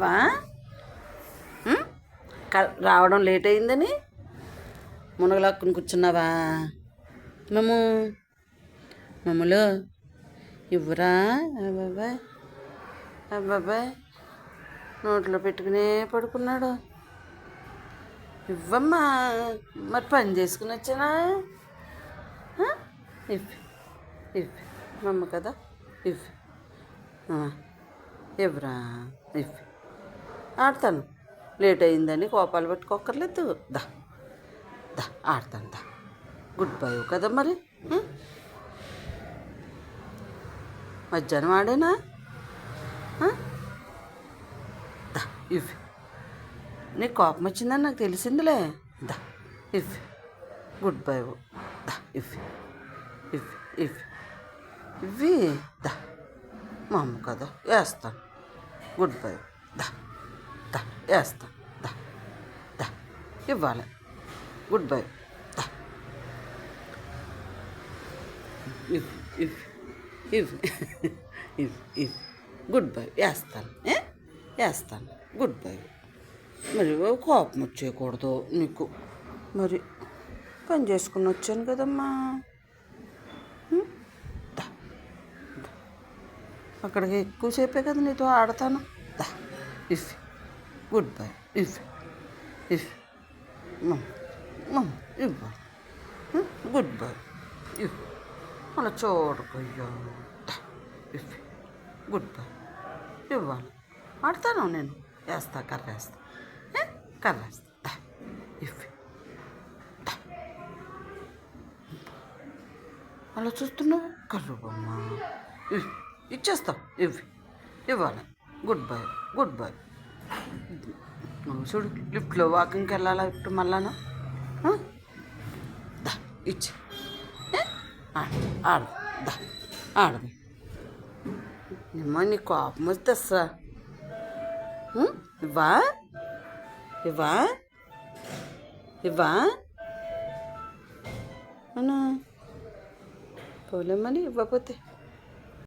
వా రావడం లేట్ అయిందని? మునగలాక్కుని కూర్చున్నావా? మేము మమ్మలు ఇవ్వరా. అబ్బాబాయ్ అబ్బాబాయ్ నోట్లో పెట్టుకునే పడుకున్నాడు. ఇవ్వమ్మా. మరి పని చేసుకుని వచ్చానా? ఆ? ఇవ్వు. ఇవ్వు. మమ్మ కదా. ఇవ్వు. ఇవ్వరా. ఇవ్వు. ఆడతాను. లేట్ అయిందని కోపాలు పెట్టుకోకర్లేదు దా దా ఆడతాను దా. గుడ్ బై కదా మరి మధ్యాహ్నం ఆడేనా? దా ఇవ్వు. నీకు కోపం వచ్చిందని నాకు తెలిసిందిలే. దా ఇవ్వు. గుడ్ బై దా ఇవ్వు. ఇవ్వు ఇవ్వు. ఇవ్వి. దా మా అమ్మ కదా వేస్తాను. గుడ్ బై దా. దా వేస్తాను దా దా ఇవ్వాలి. గుడ్ బై దా. ఇవ్ ఇవ్వు ఇవ్వు గుడ్ బై వేస్తాను ఏ? వేస్తాను. గుడ్ బై మరి కోపం వచ్చేయకూడదు నీకు. మరి పని చేసుకుని వచ్చాను కదమ్మా. ఉం? దా అక్కడికి ఎక్కువసేపే కదా నీతో ఆడతాను. దా ఇఫ్ గుడ్ బై ఇఫ్ ఇఫ్ మమ్ మమ్ ఇవ్వాలి ఉం? గుడ్ బై ఇఫ్ అలా చూడకయ్యా ఇఫ్ గుడ్ బై ఇవ్వాలి. ఆడతాను నేను. వేస్తా కర్ర వేస్తా. కర్ర వేస్తా. ఇఫ్ అలా చూస్తున్నావు? కర్ర బొమ్మ. ఇవ్. ఇచ్చేస్తావు ఇవ్వి ఇవ్వాలి. గుడ్ బై గుడ్ బై నువ్వు చూడు లిఫ్ట్లో వాకింగ్కి వెళ్ళాలా ఇప్పుడు మళ్ళాను? దా ఇచ్చి. ఆడ దా ఆడదు నిమ్మ నీ కోపం వస్తే అస్సా ఇవ్వా? ఇవ్వా? ఇవ్వా? అవునా? పోలేమని ఇవ్వకపోతే.